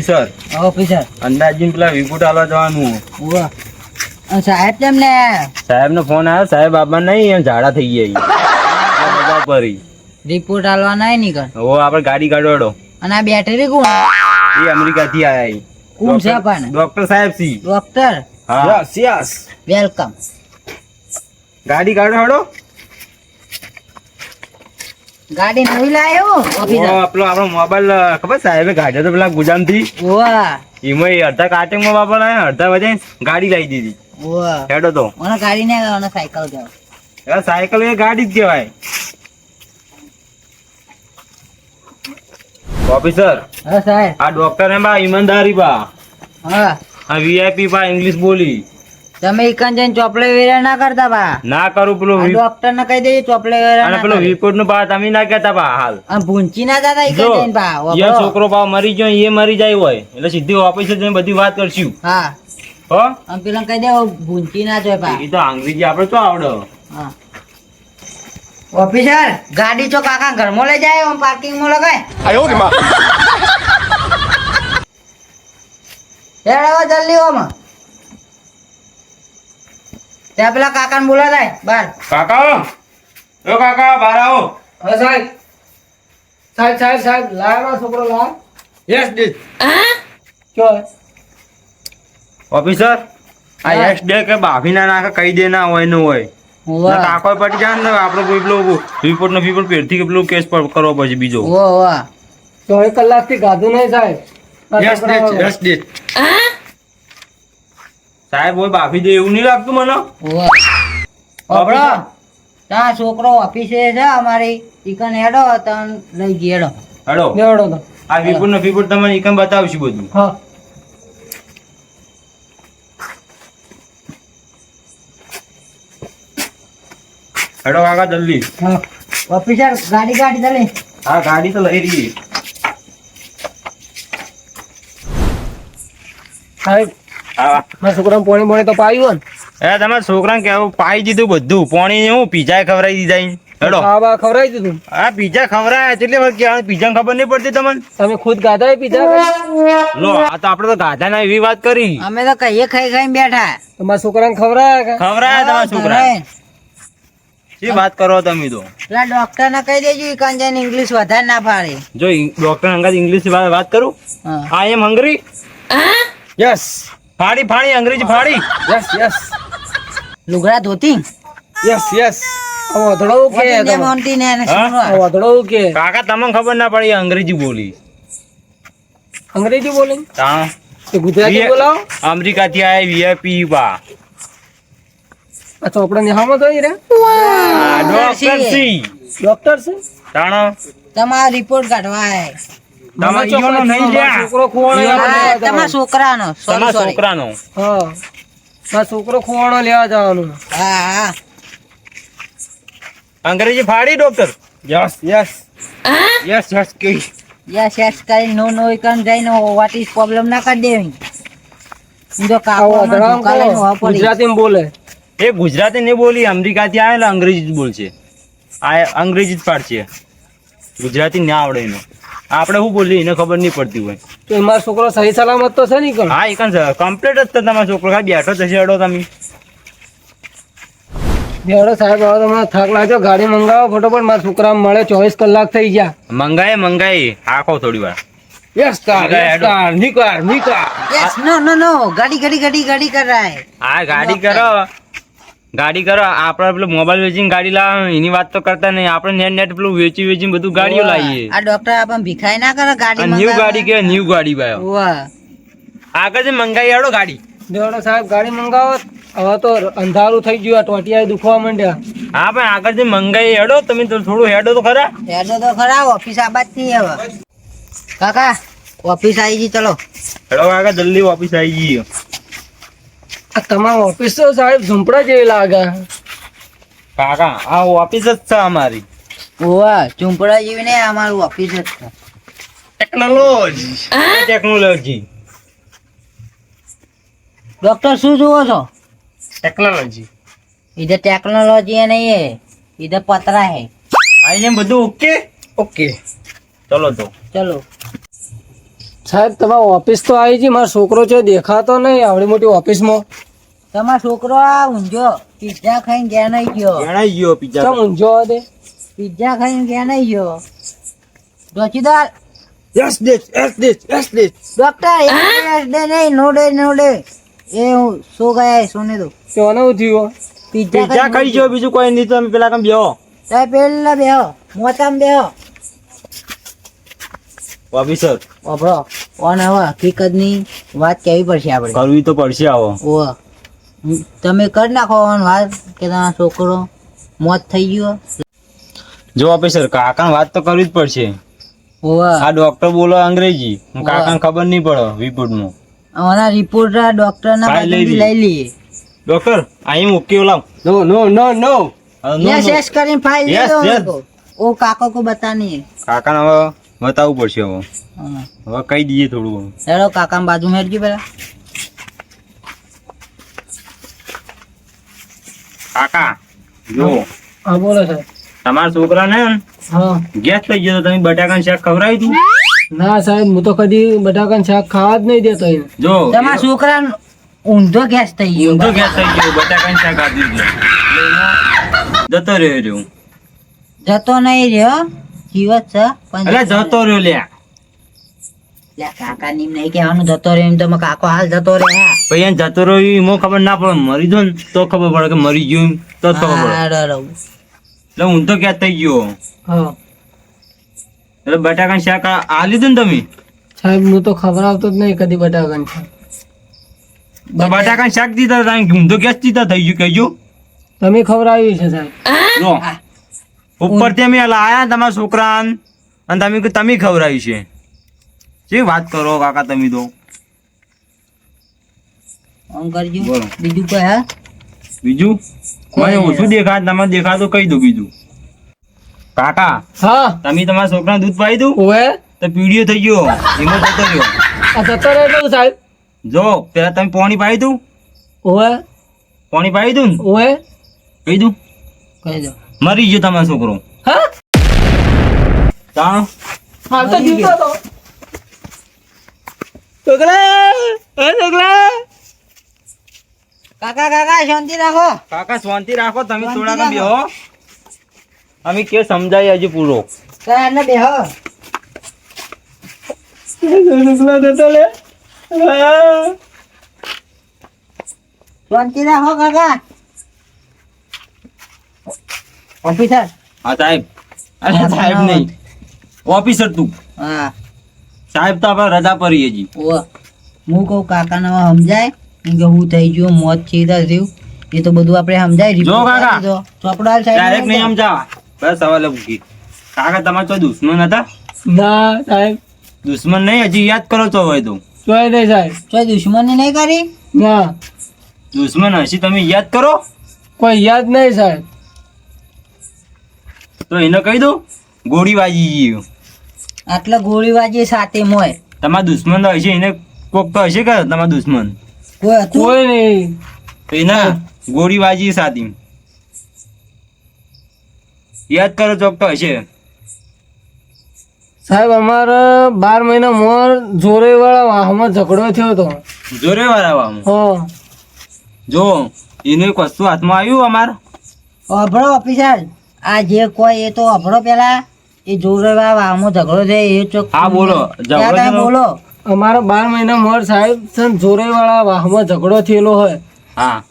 Officer. Officer. અંદાજીન પેલા વિપુટ આલવા જવાનું. સાહેબ તેમને સાહેબ નો ફોન આવ્યો સાહેબ બાબા નહીં એમ ઝાડા થઈ ગયા પરી રિપોર્ટ આલવા નહીં નીકળ. ઓ આપણે ગાડી કાઢવાડો. અને આ બેટરી કોણ? એ અમેરિકા થી આયા કોણ છે પણ ડોક્ટર સાહેબ સી. ડોક્ટર? હા. Yes yes. વેલકમ. ગાડી કાઢવાડો. ગાડી નવી લાયો પેલો આપણો મોબાઈલ ખબર સાહેબે કાઢ્યો તો પેલા ગુજામથી એમાં અડધા કાટિંગમાં બાપા લાયા અડધા વજે ગાડી લાવી દીધી. હેડો તો. મને ગાડી ને અને સાયકલ એ સાયકલ એ ગાડી જ કહેવાય. ઓફિસર હા સાહેબ. આ ડોક્ટર એમ બા ઈમાનદારી બા. હા. આ વીઆઈપી બા ઇંગ્લિશ બોલી. તમે ઇકન જઈને ચોપડે વેરા ના કરતા બા. ના કરું પેલું ડોક્ટર ને કહી દેજો ચોપડે વેરા અને પેલું. રિપોર્ટનું બા તમે ના કહેતા બા હાલ. અને ભૂંચી ના જતા ઇકન જઈને બા એ છોકરો બા મરી ગયો એ મરી જાય હોય. એટલે સીધી ઓફિસે જઈને બધી વાત કરશું. હા. હો? અને પેલા કહી દેવો ભૂંચી ના જોય બા. એ તો અંગ્રેજી આપણે તો આવડે. હા. ઓફિસર ગાડી ચો કાકા ઘરમાં લઈ જાય પાર્કિંગમાં લગાય? હેડ હવે જલ્દી ઓમ. ત્યાં પેલા કાકાને બોલા જાય બાર. કાકા ઓ કાકા બહાર આવો. હા સાહેબ. સાહેબ સાહેબ સાહેબ લાયા છોકરો લાયા. યસ ડીડ ચો ઓફિસર આ યસ ડે કે બાફીના નાખે કહી દે ના હોયનું હોય. કાકો જાય ને આપણે કોઈ પેલો રિપોર્ટ નો ફીપોર્ટ પેરથી કે પેલો કેસ પર કરવો પછી બીજો. હોવા, હોવા. ચોવીસ કલાકથી ગાધું નહીં સાહેબ. યસ યસ સાહેબ હોય બાફી દે એવું નહીં લાગતું મને? હોવા. તા છોકરો ઓફિસે છે અમારી ચિકન હેડો તન લઈ ગઈ હેડો. હેડો? આ રિપોર્ટ ને ફીપોર્ટ તમને ચિકન બતાવશું બધું. હા. હેડો કાકા જલ્દી. હા. ઓફિસર ગાડી ગાડી ચાલે હા ગાડી તો લઈ રહી સાહેબ મારા છોકરાને પોણી પોણી તો પાયું એ તમારા છોકરાને કેવું? પાઈ દીધું બધું. પોણી હું પીઝા ખવડાવી દીધા હેડો. ને આ દીધું? આ પીઝા ખવડાયા કેટલી વાર પીઝા ખબર નહીં પડતી તમને? તમે ખુદ ગાધા પીધા લો આ તો આપણે તો ગાધા ના એવી વાત કરી. અમે તો કહીએ ખાઈ ખાઈને બેઠા. તમારા છોકરાને ખવડાયા કે? તમારા છોકરા શી વાત કરો તમે તો? પેલા ડોક્ટર ને કહી દેજો ઈકન જઈને ઇંગ્લિશ વધારે ના પાડે જો ડોક્ટર અંગાત ઇંગ્લિશ વાત કરું? હા. આઈ એમ હંગરી યસ ફાડી ફાડી અંગ્રેજી ફાડી યસ યસ લુગડા ધોતી? યસ યસ આ વાધડો કે વટીને તમે? મોંટી ને એને હા? સુનવા. આ વાધડો કે કાકા તમને ખબર ના પડી એ અંગ્રેજી બોલી. અંગ્રેજી બોલે? તા તો ગુજરાતી બોલાવો. અમેરિકાથી આયા વીઆઈપી બા આ ચોપડા નિહામત હોય રે આ ડોક્ટર સી. ડોક્ટર છે તાણો. તમારો રિપોર્ટ કાઢવા આયા. તમારા ઈયોનો નહીં લ્યા. છોકરો ખોવાણો તમારા છોકરાનો સોરી સોરી. છોકરાનો. હા. મારો છોકરો ખોવાણો લેવા જવાનું હા હા. અંગ્રેજી ફાડી doctor? Yes yes. Yes yes કે યસ યસ કરીને નો નો ઈકન જઈને what is problem ના કરી દેવી. જો કાવો. ગુજરાતીમાં બોલે. એ ગુજરાતી નહીં બોલી અમેરિકાથી આવેલા અંગ્રેજી જ બોલશે. આ અંગ્રેજી જ પાડશે. ગુજરાતી ના આવડે એનો. આપણે શું બોલીએ એને ખબર નહીં પડતી હોય. તો મારો છોકરો સહી સલામત તો છે નહીં કણ? હા એ કાંઈ કમ્પ્લીટ જ છે તમારો છોકરો. ખાલી બેઠો થશે અડો તમે. બેડો સાહેબ હવે તમને થાક લાગ્યો. ગાડી મંગાવો ફટોફટ. મારા છોકરા મળે ચોવીસ કલાક થઈ ગયા. મંગાય મંગાય. આખો થોડી વાર. યસ કાર યસ કાર, નિકાર નિકાર Yes, નો નો no. ગાડી ગાડી ગાડી ગાડી કરાય. હા ગાડી કરો. ગાડી કરો આપણે પેલું મોબાઈલ વેચીને ગાડી લાવે એની વાત તો કરતા નહીં. આપણે નેટ નેટ પેલું વેચી વેચીને બધું ગાડીઓ લાવીએ. આ ડોક્ટર આપણને ભીખાઈ ના કરે ગાડી ન્યુ ગાડી કે ન્યુ ગાડી ભાઈ. વાહ આગળ જે મંગાઈ આડો ગાડી. બેડો સાહેબ ગાડી મંગાવો. હવે તો અંધારું થઈ ગયું આ ટોટિયા દુખવા માંડ્યા. હા પણ આગળ જે મંગાઈ હેડો તમે તો થોડું હેડો તો ખરા. હેડો તો ખરા ઓફિસ આબાદથી હવે. કાકા ઓફિસ આવી ગઈ ચલો. હેડો કાકા જલ્દી ઓફિસ આવી જઈએ આ તમારા ઓફિસ તો સાહેબ ઝુંપડા જેવી લાગે. કાકા આ ઓફિસ જ છે અમારી. ઓવા ઝુંપડા જેવી ને અમારું ઓફિસ જ છે. ટેકનોલોજી ટેકનોલોજી ડોક્ટર શું જુઓ છો? ટેકનોલોજી ઈધર ટેકનોલોજી એ નહીં હે ઈધર પતરા હે. આઈને બધું ઓકે ઓકે ચલો તો. ચલો. સાહેબ તમારા ઓફિસ તો આવી છે મારો છોકરો છે દેખાતો નહીં આવડી મોટી ઓફિસમાં તમારો છોકરો આ ઊંઝો પિઝા ખાઈને ગયા નહીં ગયો. જણાઈ ગયો પીઝા કેમ ઊંઝો દે પિઝા ખાઈને ગયા. નહીં ગયો ડોચીદાર yes this yes this yes this doctor yes day નહીં નો ડે નો ડે એ હું સો ગયા સોને દો મને શું પિઝા ખાઈ ગયો બીજું કોઈ નહીં તમે પેલા કામ બેહો. તમે પેલા બેહો મોતામ બેહો. ઓફિસર ઓફરો ઓન હવે હકીકતની વાત કહેવી પડશે આપણે. કરવી તો પડશે આવો. ઓ તમે કરી નાખો વાત કે તમારો છોકરો મોત થઈ ગયો. જો ઓફિસર કાકાને વાત તો કરવી જ પડશે. આ ડોક્ટર બોલો અંગ્રેજી. કાકાને ખબર નહીં પડે રિપોર્ટમાં અમારા રિપોર્ટર ડોક્ટર ના લઈ લઈએ. ડોક્ટર અહીં મૂકી ઓલા no no no no yes yes કરીને ફાઇલ લઈ લો ઓ કાકો કો બતાની. કાકાને હવે બતાવવું પડશે હવે. હવે કહી દઈએ થોડું હેડો કાકા બાજુ મેળજી પેલા કાકા જો. હા બોલો સાહેબ. તમારા છોકરાને હા. ગેસ થઈ ગયો તો તમે બટાકાનું શાક ખવડાવી હતું? ના સાહેબ હું તો કદી બટાકાનું શાક ખાવા જ નહીં દેતો જો. તમારા છોકરા ઊંધો ગેસ થઈ ગયો. ઊંધો ગેસ થઈ ગયો બટાકાનું શાક ખાધી દીધું જતો રહ્યો રહ્યો જતો નહીં રહ્યો જીવત છે અરે જતો રહ્યો લ્યા, કાકા ની નહીં કહેવાનું જતો રહ્યો એમ તો કાકો હાલ જતો જતો રહ્યો એમાં ખબર ના પડે મરી જો ને તો ખબર પડે કે મરી ગયો તો ખબર પડે. રહું. ગેસ થઈ ગયો. એટલે બટાકાનું શાક આ લીધું ને તમે? સાહેબ હું તો ખવડાવતો જ નહીં કદી બટાકાનું શાક. તો શાક દીધા તમે ઊંધો ગેસ દીધા થઈ ગયું કહેજો. તમે ખવડાવ્યું છે સાહેબ. ઉપરથી અમે લાયા તમારા છોકરા અને તમે તમે તમે આવી છે. શી વાત કરો કાકા તમે તો? બીજું કઈ હા? બીજું? મને ઓછું દેખાય તમે દેખાય કહી દો બીજું. કાકા હા. તમે તમારા છોકરાને દૂધ પાઈ દઉં? ઓવે. તો પીડીઓ થઈ ગયો. એમાં જતો રહ્યો. આ જતો રહે તો સાહેબ જો પેલા તમે પાણી પાઈ દઉં. ઓવે. પાણી પાઈ દઉં ઓવે. કહી દઉં. કહી દો. મરી ગયો તમારો છોકરો. હા? તાણ હાલ તો જીવતો હતો છોકરા એ છોકરા. કાકા કાકા શાંતિ રાખો. કાકા શાંતિ રાખો તમે થોડાક રાખો. બેહો. અમે કે સમજાય હજુ પૂરો. કાકા એને બેહો. છોકરા જતો લે હા. શાંતિ રાખો કાકા. ઓફિસર. હા સાહેબ. અરે સાહેબ નહીં. ઓફિસર તું. હા. સાહેબ તો આપણે રજા પડીએ જી ઓ હું કહું કાકાને સમજાય? કેમ કે હું થઈ ગયો મોત સીધા થયું. એ તો બધું આપણે સમજાય. જો કાકા. આપી દો. ચોપડો હાલ ડાયરેક્ટ નહીં સમજાવા. બસ સવાલ ઉગી કાકા તમારે તો દુશ્મન હતા? ના સાહેબ. દુશ્મન નહીં? હજી યાદ કરો તો હોય તો. ચોય નહીં સાહેબ. ચોય દુશ્મન નહીં કરી? ના. દુશ્મન હજી તમે યાદ કરો? કોઈ યાદ નહીં સાહેબ. તો એને કહી દો ગોળી વાજી ગઈ. આટલા ગોળીબાજી સાથે મોય. તમારા દુશ્મન તો હશે એને કોક તો હશે કે તમારા દુશ્મન? કોઈ હતું? કોઈ નહીં. તો ગોળીબાજી ગોળી વાજી સાથી. યાદ કરો ચોક તો હશે. સાહેબ અમારે બાર મહિના મોર જોરે વાળા વાહમાં ઝઘડો થયો હતો. જોરે વાળા હા. જો એને કશું હાથમાં આવ્યું અમાર? અભળો ઓફિસર. આ જે કોઈ એ તો અભળો પેલા એ જોરવા આમો ઝઘડો છે એ ચોક હા, બોલો. ઝઘડો? બોલો. અમારા બાર મહિના મોર સાહેબ સન ને જોરે વાળા વાહમાં ઝઘડો થયેલો હોય. હા.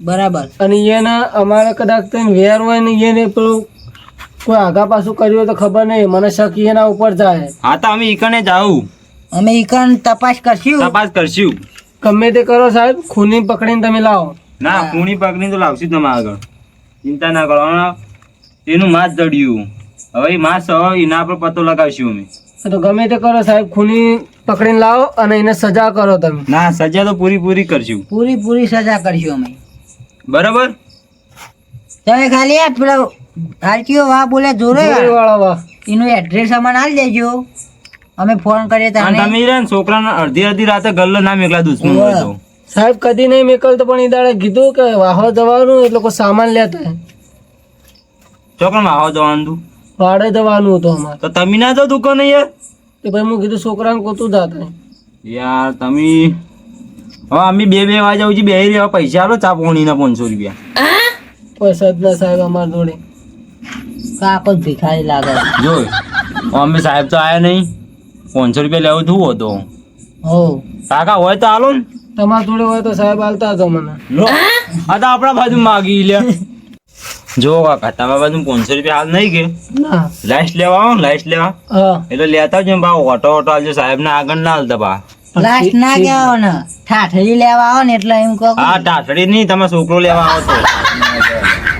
બરાબર. અને એના અમારે કદાચ તને વેર હોય ને એને પેલું કોઈ આગા પાછું કર્યું હોય તો ખબર નહીં. મને શક એના ઉપર જાય. હા તો અમે ઈકણે જાઉં. અમે ઈકણ તપાસ કરશું. તપાસ કરશું. ગમે તે કરો સાહેબ ખૂની પકડીને તમે લાવો. ના ખૂની પકડીને તો લાવશું તમે આગળ. ચિંતા ના કરો. એનું માથ જડ્યું હવે માં હવે એના પર પતો લગાવશું અમે તો ગમે તે કરો સાહેબ ખૂની પકડીને લાવો અને એને સજા કરો તમે. ના સજા તો પૂરી પૂરી કરશું. પૂરી પૂરી સજા કરશું અમે. બરાબર? તમે ખાલી આ પેલો હાલકીઓ વાહ બોલે જોરે વાળો વાહ. એનું એડ્રેસ અમને આલી દેજો. અમે ફોન કરીએ તો તમે રે ને છોકરાને અડધી અડધી રાતે ગલ્લો ના મેકલા દુશ્મન હોય સાહેબ કદી નહીં મેકલતો પણ એ દાડે કીધું કે વાહો જવાનું એટલે કોઈ સામાન લેતા છોકરા વાહો જવાનું તું? વાડે જવાનું હતું અમારે. તો તમે ના જાઓ દુકાને યાર? તે ભાઈ હું કીધું છોકરાને કોતું જાતા યાર તમે હવે અમે બે બે વાગે આવું બે રહ્યા. પૈસા આલો ચા પોણીના પાંચસો રૂપિયા. પૈસા જ ના સાહેબ અમારા જોડે. કાકો ભીખારી લાગે. જો અમે સાહેબ તો આયા નહીં. પાંચસો રૂપિયા લેવું થયું હતો. હો. કાકા હોય તો આલો ને. તમારા જોડે હોય તો સાહેબ હાલતા હતો મને લો. આ તો આપણા બાજુ માગી લે જો કાકા તમારા બાજુ પાંચસો રૂપિયા હાલ નહીં કે? ના. લાઈટ લેવા આવો ને લાઈટ લેવા. એટલે લેતા જ બા ઓટો ઓટો આવજો સાહેબ ને આગળ ના હાલતા બા. લાસ્ટ ના કહેવો ને ઠાઠડી લેવા આવો ને એટલે એમ કહો હા ઠાઠડી નહીં તમે છોકરો લેવા આવો તો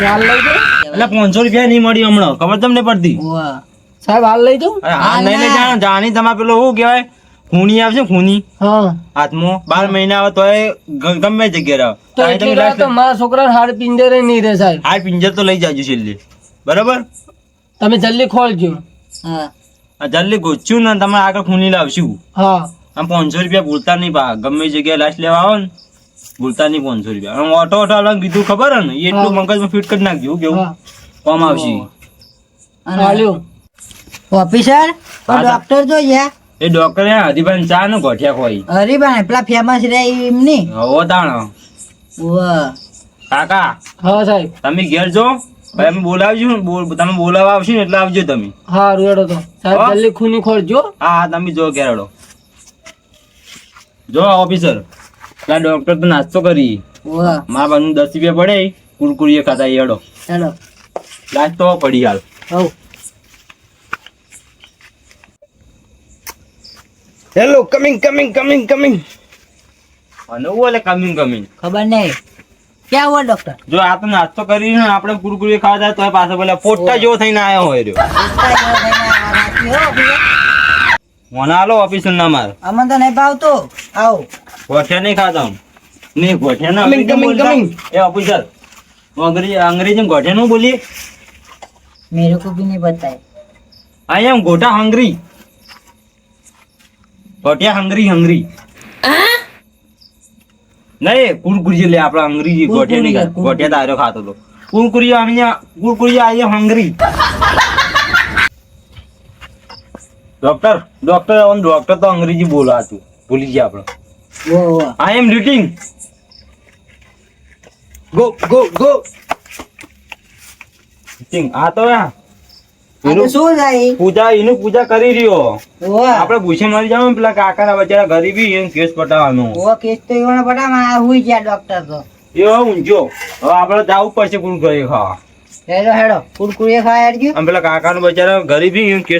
ચાલ લઈ દે એટલે પાંચસો રૂપિયા નહીં મળી હમણાં. ખબર તમને પડતી? સાહેબ હાલ લઈ જાઉં હાલ નહીં જાણ. જાણી તમારે પેલો શું કહેવાય? ખૂની આવશે ખૂની? હા. હાથમાં? બાર મહિના આવે તોય ગમે જગ્યા રહો. તો એટલી મારા છોકરા હાડ પિંજરે નહીં રહે સાહેબ. આ પિંજર તો લઈ જાજો છેલ્લે. બરાબર? તમે જલ્દી ખોલજો. હા. જલ્દી ગોચ્યું ને તમે આગળ ખૂની લાવશું. હા. આમ પાંચસો રૂપિયા ભૂલતા નહીં પા ગમે જગ્યાએ લાસ્ટ લેવા આવો ને ભૂલતા નહીં પાંચસો રૂપિયા. આમ ઓટો ઓટો અલગ કીધું ખબર હે ને? એટલું. મગજમાં ફિટ કરી નાખજો કેવું? કોમ આવશે. ઓફિસર ડોક્ટર જોઈએ એ ડોક્ટર હરીભાઈ ચા નું ગોઠિયા ખોઈ. હરીભાઈ પેલા ફેમસ રે એમની? ઓ તાણો કાકા હા સાહેબ. તમે ઘેર છો? ભાઈ અમે બોલાવજો તમે બોલાવવા આવશો ને એટલે આવજો તમે. હા રેડો તો. સાહેબ જલ્દી ખૂની ખોલજો હા હા તમે જો કેરડો જો ઓફિસર પેલા ડોક્ટર તો નાસ્તો કરી. મારા બાજુ દસ રૂપિયા પડે. કુરકુરીએ ખાતા એ હેડો. ચાલો લાસ્ટ તો પડી હાલ. હવ. Hello coming coming coming coming અને ઓલે કમિંગ કમિંગ ખબર નહીં. ક્યાં હોય ડોક્ટર જો આપણે નાસ્તો કરી આપણે કુરકુરી ખાવા જાય તો પાછો પેલા પોટા જેવો થઈને આવ્યો હોય રહ્યો. મને આલો ઓફિસ ના માર. અમને તો નહીં ભાવતો. આવો. ગોઠે નહીં ખાતા નહીં ગોઠે ના કમિંગ કમિંગ કમિંગ એ ઓફિસર અંગ્રેજી અંગ્રેજી ગોઠે નું બોલીએ? મેરે કો ભી નહીં બતાય. આઈ એમ ગોટા હંગ્રી ગોઠિયા હંગરી હંગરી. નહીં કુરકુરી લે આપડે અંગ્રેજી ગોઠિયા નહીં. ગોઠિયા તારો ખાતો તો કુરકુરી અહીંયા કુરકુરી I hungry. Doctor doctor on doctor તો અંગ્રેજી બોલાતું. ભૂલી ગયા આપણે. I am eating go go go eating આ તો થાય ગરીબી કેસ પટાવવાનો. કેસ તો નો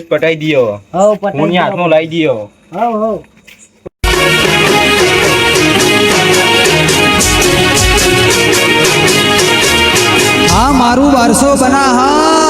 પટાઈ દીયો. હો પટાઈ લાવી દીયો. હો હા મારું વારસો બના હા